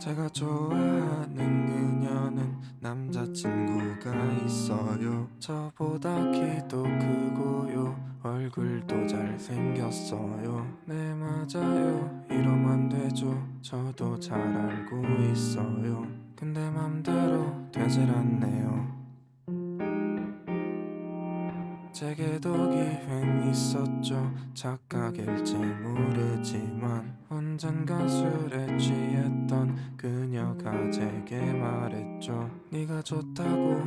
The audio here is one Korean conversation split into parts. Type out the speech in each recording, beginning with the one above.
제가 좋아하는 그녀는 남자친구가 있어요. 저보다 키도 크고요. 얼굴도 잘생겼어요. 네 맞아요. 이러면 안 되죠. 저도 잘 알고 있어요. 근데 맘대로 되질 않네요. 제게도 기획 있었죠. 착각일지 모르지만 언젠가 술에 취했던 좋다고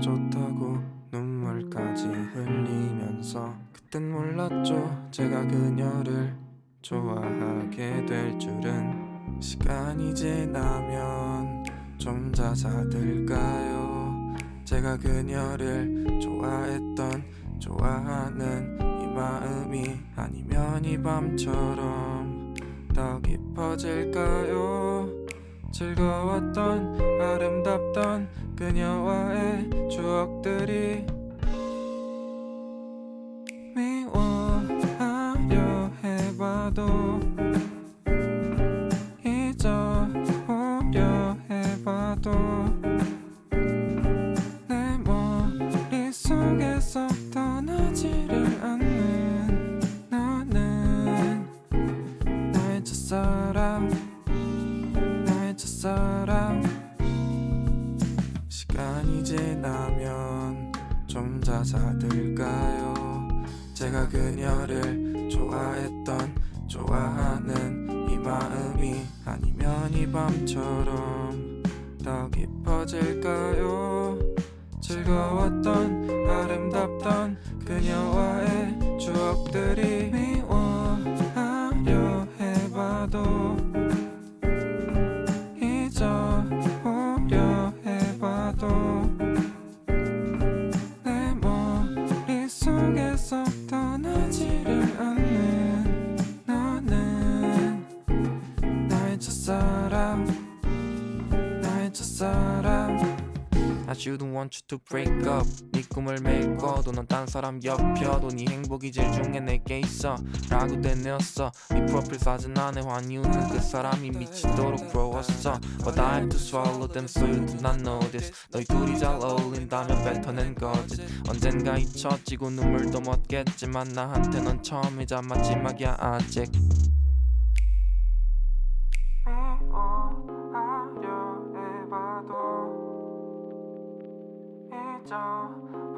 좋다고 눈물까지 흘리면서 그땐 몰랐죠. 제가 그녀를 좋아하게 될 줄은. 시간이 지나면 좀 잦아들까요? 제가 그녀를 좋아했던 좋아하는 이 마음이 아니면 이 밤처럼 더 깊어질까요 즐거웠던 아름답던 그녀와의 추억들이 미워하려 해봐도 잊어보려 해봐도 내 머릿속에서 떠나지를 않는 너는 나의 첫사랑 시간이 지나면 좀 잦아들까요? 제가 그녀를 좋아했던 좋아하는 이 마음이 아니면 이 밤처럼 더 깊어질까요? 즐거웠던 아름답던 그녀와의 추억들이 나의 첫사랑. I shouldn't want you to break up. 네 꿈을 매일 꿔도 넌딴 사람 옆여도 네 행복이 제일 중요해. 내게 있어. 라고 대내었어. 네 프로필 사진 안에 환희웃는 그 사람이 미치도록 부러웠어. But I have to swallow them so you do not notice 너희 둘이 잘 어울린다면 뱉어낸 거짓 언젠가 잊혀지고 눈물도 멎겠지만 나한테 넌 처음이자 마지막이야 아직 don't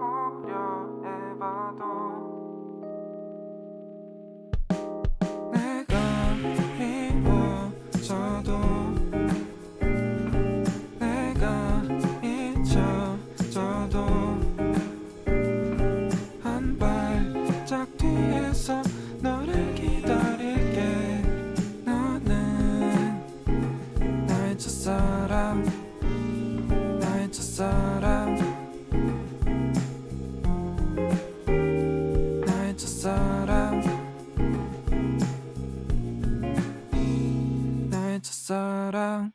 사랑.